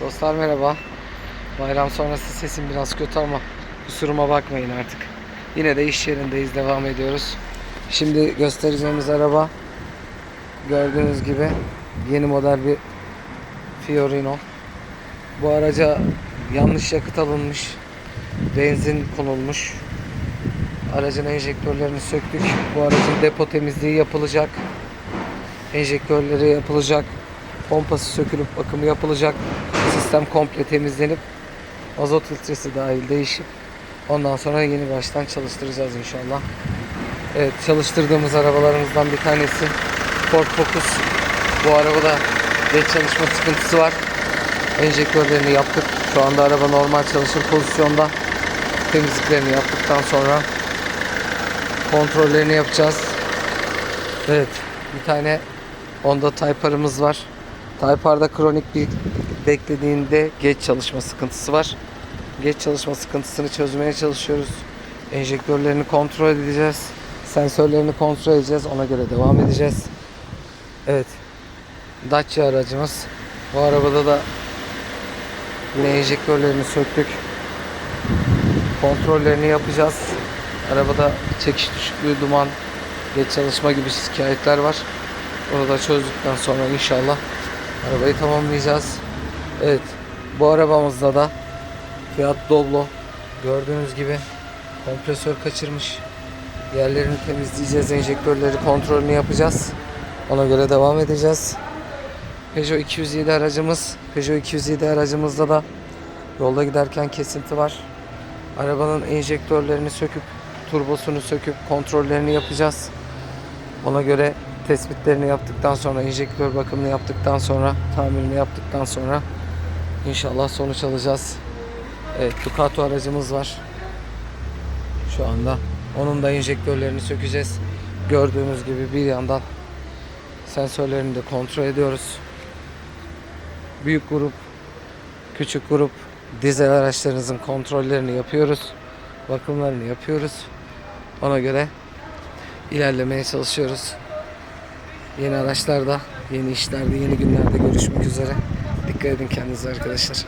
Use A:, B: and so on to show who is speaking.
A: Dostlar merhaba. Bayram sonrası sesim biraz kötü ama kusuruma bakmayın artık. Yine de iş yerindeyiz, devam ediyoruz. Şimdi göstereceğimiz araba gördüğünüz gibi yeni model bir Fiorino. Bu araca yanlış yakıt alınmış. Benzin konulmuş. Aracın enjektörlerini söktük. Bu aracın depo temizliği yapılacak. Enjektörleri yapılacak. Pompası sökülüp bakımı yapılacak. Sistem komple temizlenip azot filtresi dahil değişip ondan sonra yeni baştan çalıştıracağız inşallah. Evet çalıştırdığımız arabalarımızdan bir tanesi Ford Focus. Bu arabada geç çalışma sıkıntısı var. Enjektörlerini yaptık. Şu anda araba normal çalışır pozisyonda. Temizliklerini yaptıktan sonra kontrollerini yapacağız. Evet bir tane Honda Type R'ımız var. Type R'da kronik bir beklediğinde geç çalışma sıkıntısı var. Geç çalışma sıkıntısını çözmeye çalışıyoruz. Enjektörlerini kontrol edeceğiz. Sensörlerini kontrol edeceğiz. Ona göre devam edeceğiz. Evet. Dacia aracımız. Bu arabada da yine enjektörlerini söktük. Kontrollerini yapacağız. Arabada çekiş düşüklüğü, duman, geç çalışma gibi şikayetler var. Onu da çözdükten sonra inşallah arabayı tamamlayacağız. Evet. Bu arabamızda da Fiat Doblo gördüğünüz gibi kompresör kaçırmış. Yerlerini temizleyeceğiz. Enjektörleri kontrolünü yapacağız. Ona göre devam edeceğiz. Peugeot 207 aracımız. Peugeot 207 aracımızda da yolda giderken kesinti var. Arabanın enjektörlerini söküp turbosunu söküp kontrollerini yapacağız. Ona göre tespitlerini yaptıktan sonra enjektör bakımını yaptıktan sonra tamirini yaptıktan sonra inşallah sonuç alacağız. Evet Ducato aracımız var. Şu anda onun da enjektörlerini sökeceğiz. Gördüğünüz gibi bir yandan sensörlerini de kontrol ediyoruz. Büyük grup, küçük grup dizel araçlarınızın kontrollerini yapıyoruz. Bakımlarını yapıyoruz. Ona göre ilerlemeye çalışıyoruz. Yeni araçlarda, yeni işlerde, yeni günlerde görüşmek üzere. Dikkat edin kendinize arkadaşlar.